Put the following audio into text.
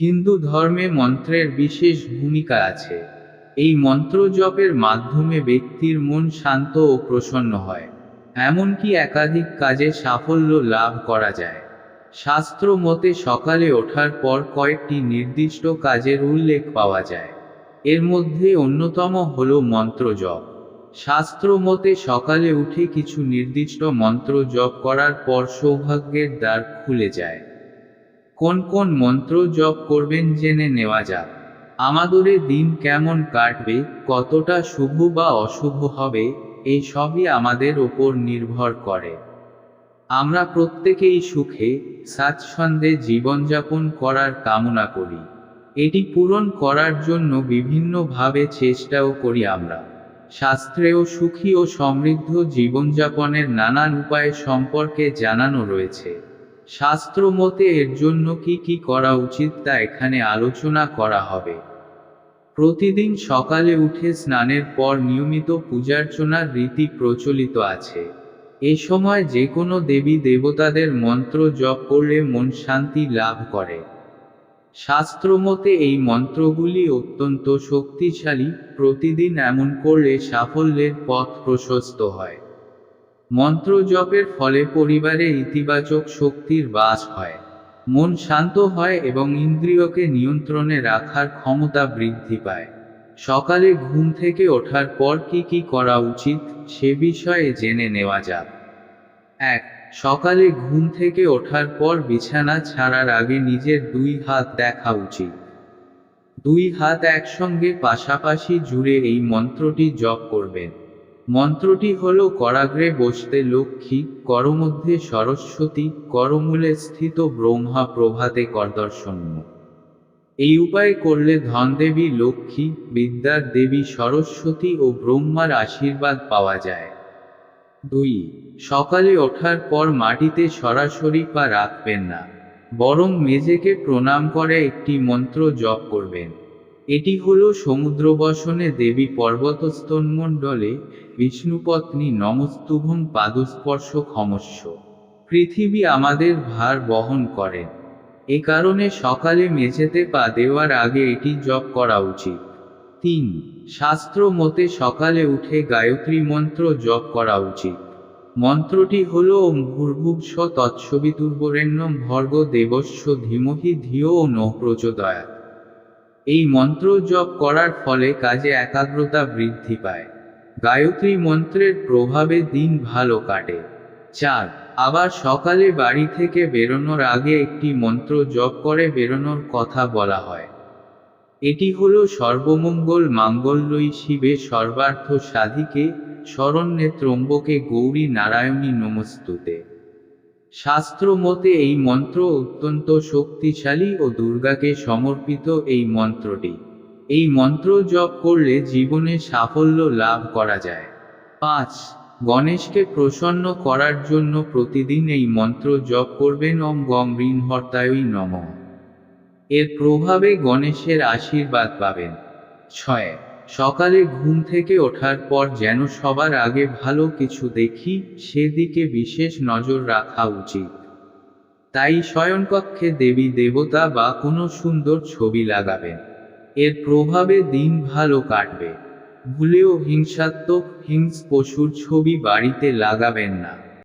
হিন্দু ধর্মে মন্ত্রের বিশেষ ভূমিকা আছে। এই মন্ত্র জপের মাধ্যমে ব্যক্তির মন শান্ত ও প্রসন্ন হয়, এমনকি একাধিক কাজে সাফল্য লাভ করা যায়। শাস্ত্র মতে সকালে ওঠার পর কয়েকটি নির্দিষ্ট কাজের উল্লেখ পাওয়া যায়। এর মধ্যে অন্যতম হল মন্ত্র জপ শাস্ত্র মতে সকালে উঠে কিছু নির্দিষ্ট মন্ত্র জপ করার পর সৌভাগ্যের দ্বার খুলে যায়। কোন কোন মন্ত্র জপ করবেন জেনে নেওয়া যাক। আমাদের দিন কেমন কাটবে, কতটা শুভ বা অশুভ হবে, এই সবই আমাদের ওপর নির্ভর করে। আমরা প্রত্যেকেই সুখে, স্বাচ্ছন্দ্যে জীবনযাপন করার কামনা করি। এটি পূরণ করার জন্য বিভিন্নভাবে চেষ্টাও করি আমরা। শাস্ত্রেও সুখী ও সমৃদ্ধ জীবনযাপনের নানান উপায় সম্পর্কে জানানো রয়েছে। শাস্ত্র মতে এর জন্য কি কি করা উচিত তা এখানে আলোচনা করা হবে। প্রতিদিন সকালে উঠে স্নানের পর নিয়মিত পূজার্চনার রীতি প্রচলিত আছে। এ সময় যে কোনো দেবী দেবতাদের মন্ত্র জপ করলে মন শান্তি লাভ করে। শাস্ত্রমতে এই মন্ত্রগুলি অত্যন্ত শক্তিশালী, প্রতিদিন এমন করলে সাফল্যের পথ প্রশস্ত হয়। মন্ত্র জপের ফলে পরিবারে ইতিবাচক শক্তির বাস হয়। মন শান্ত হয় এবং ইন্দ্রিয়কে নিয়ন্ত্রণে রাখার ক্ষমতা বৃদ্ধি পায়। সকালে ঘুম থেকে ওঠার পর কি কি করা উচিত, সে বিষয়ে জেনে নেওয়া যাক। এক, সকালে ঘুম থেকে ওঠার পর বিছানা ছাড়ার আগে নিজের দুই হাত দেখা উচিত। দুই হাত একসঙ্গে পাশাপাশি জুড়ে এই মন্ত্রটি জপ করবেন। মন্ত্রটি হল, করাগ্রে বসতে লক্ষ্মী, করমধ্যে সরস্বতী, করমূলে স্থিত ব্রহ্মা প্রভাতে করদর্শন এই উপায় করলে ধনদেবী লক্ষ্মী, বিদ্যার দেবী সরস্বতী ও ব্রহ্মার আশীর্বাদ পাওয়া যায়। দুই, সকালে ওঠার পর মাটিতে সরাসরি পা রাখবেন না। বরং মেঝেকে প্রণাম করে একটি মন্ত্র জপ করবেন। এটি হল সমুদ্রবসনে দেবী পর্বতস্তন্মণ্ডলে বিষ্ণুপত্নী নমস্তুভং পাদস্পর্শ ক্ষমস্য পৃথিবী আমাদের ভার বহন করেন এ কারণে সকালে মেঝেতে পা দেওয়ার আগে এটি জপ করা উচিত। তিন, শাস্ত্র মতে সকালে উঠে গায়ত্রী মন্ত্র জপ করা উচিত। মন্ত্রটি হল ওম ভূর্ভুবস তৎসবিতুর্বরেণ্যম ভর্গ দেবস্য ধীমহি ধিও ও নঃ প্রচোদয়াৎ। এই মন্ত্র জপ করার ফলে কাজে একাগ্রতা বৃদ্ধি পায়। গায়ত্রী মন্ত্রের প্রভাবে দিন ভালো কাটে। চার, আবার সকালে বাড়ি থেকে বেরোনোর আগে একটি মন্ত্র জপ করে বেরোনোর কথা বলা হয়। এটি হল সর্বমঙ্গল মাঙ্গল্যই শিবে সর্বার্থ সাধিকে, শরণ্যে ত্রম্বকে গৌরী নারায়ণী নমস্তুতে। শাস্ত্র মতে এই মন্ত্র অত্যন্ত শক্তিশালী ও দুর্গাকে সমর্পিত এই মন্ত্রটি। এই মন্ত্র জপ করলে জীবনে সাফল্য লাভ করা যায়। পাঁচ, গণেশকে প্রসন্ন করার জন্য প্রতিদিন এই মন্ত্র জপ করবেন ওম গং ঋণহর্তায়ই নম। এর প্রভাবে গণেশের আশীর্বাদ পাবেন। ছয়, সকালে ঘুম থেকে ওঠার পর যেন সবার আগে ভালো কিছু দেখি, সেদিকে বিশেষ নজর রাখা উচিত। তাই শয়নকক্ষে দেবী, দেবতা বা কোনো সুন্দর ছবি লাগাবেন। এর প্রভাবে দিন ভালো কাটবে। ভুলেও হিংসাত্মক হিংস পশুর ছবি বাড়িতে লাগাবেন না।